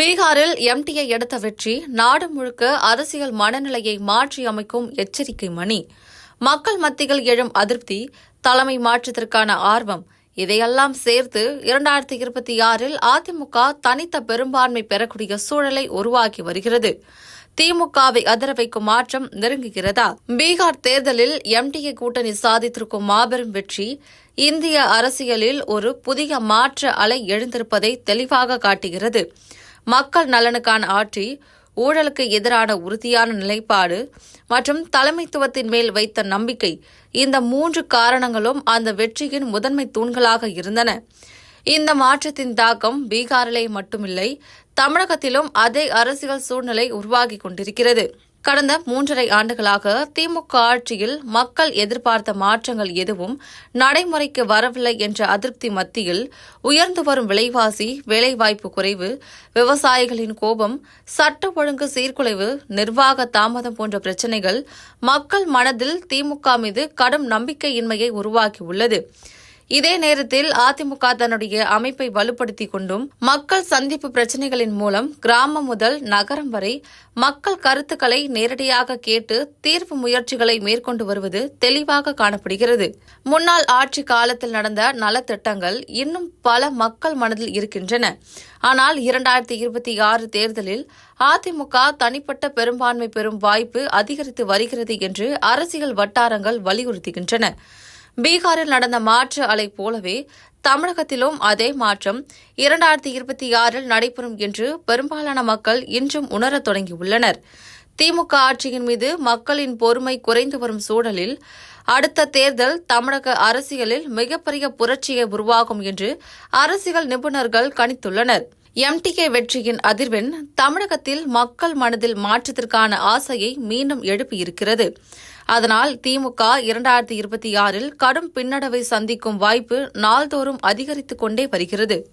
பீகாரில் எம்டிஐ எடுத்த வெற்றி நாடு முழுக்க அரசியல் மனநிலையை மாற்றி அமைக்கும் எச்சரிக்கை மணி. மக்கள் மத்தியில் எழும் அதிருப்தி தலைமை மாற்றத்திற்கான ஆர்வம். இதையெல்லாம் சேர்த்து இரண்டாயிரத்தி இருபத்தி ஆறில் அதிமுக தனித்த பெரும்பான்மை பெறக்கூடிய சூழலை உருவாக்கி வருகிறது. திமுகவை அதிர வைக்கும் மாற்றம் நெருங்குகிறதா? பீகார் தேர்தலில் எம்டிஏ கூட்டணி சாதித்திருக்கும் மாபெரும் வெற்றி இந்திய அரசியலில் ஒரு புதிய மாற்ற அலை எழுந்திருப்பதை தெளிவாக காட்டுகிறது. மக்கள் நலனுக்கான ஆட்சி ஊழலுக்கு எதிரான உறுதியான நிலைப்பாடு மற்றும் தலைமைத்துவத்தின் மேல் வைத்த நம்பிக்கை இந்த மூன்று காரணங்களும் அந்த வெற்றியின் முதன்மை தூண்களாக இருந்தன. இந்த மாற்றத்தின் தாக்கம் பீகாரிலே மட்டுமில்லை தமிழகத்திலும் அதே அரசியல் சூழ்நிலை உருவாகி கொண்டிருக்கிறது. கடந்த மூன்றரை ஆண்டுகளாக திமுக ஆட்சியில் மக்கள் எதிர்பார்த்த மாற்றங்கள் எதுவும் நடைமுறைக்கு வரவில்லை என்ற அதிருப்தி மத்தியில் உயர்ந்து வரும் விலைவாசி வேலைவாய்ப்பு குறைவு விவசாயிகளின் கோபம் சட்ட ஒழுங்கு சீர்குலைவு நிர்வாக தாமதம் போன்ற பிரச்சினைகள் மக்கள் மனதில் திமுக மீது கடும் நம்பிக்கையின்மையை உருவாக்கியுள்ளது. இதே நேரத்தில் அதிமுக தன்னுடைய அமைப்பை வலுப்படுத்திக் கொண்டும் மக்கள் சந்திப்பு பிரச்சினைகளின் மூலம் கிராமம் முதல் நகரம் வரை மக்கள் கருத்துக்களை நேரடியாக கேட்டு தீர்வு முயற்சிகளை மேற்கொண்டு வருவது தெளிவாக காணப்படுகிறது. முன்னாள் ஆட்சி காலத்தில் நடந்த நலத்திட்டங்கள் இன்னும் பல மக்கள் மனதில் இருக்கின்றன. ஆனால் இரண்டாயிரத்தி இருபத்தி ஆறு தேர்தலில் அதிமுக தனிப்பட்ட பெரும்பான்மை பெறும் வாய்ப்பு அதிகரித்து வருகிறது என்று அரசியல் வட்டாரங்கள் வலியுறுத்துகின்றன. பீகாரில் நடந்த மாற்று அலை போலவே தமிழகத்திலும் அதே மாற்றம் இரண்டாயிரத்தி இருபத்தி ஆறில் நடைபெறும் என்று பெரும்பாலான மக்கள் இன்றும் உணரத் தொடங்கியுள்ளனர். திமுக ஆட்சியின் மீது மக்களின் பொறுமை குறைந்து வரும் சூழலில் அடுத்த தேர்தல் தமிழக அரசியலில் மிகப்பெரிய புரட்சியை உருவாகும் என்று அரசியல் நிபுணர்கள் கணித்துள்ளனர். எம்டிகே வெற்றியின் அதிர்வெண் தமிழகத்தில் மக்கள் மனதில் மாற்றத்திற்கான ஆசையை மீண்டும் எழுப்பியிருக்கிறது. அதனால் திமுக இரண்டாயிரத்தி இருபத்தி ஆறில் கடும் பின்னடைவை சந்திக்கும் வாய்ப்பு நாள்தோறும் அதிகரித்துக் கொண்டே வருகிறது.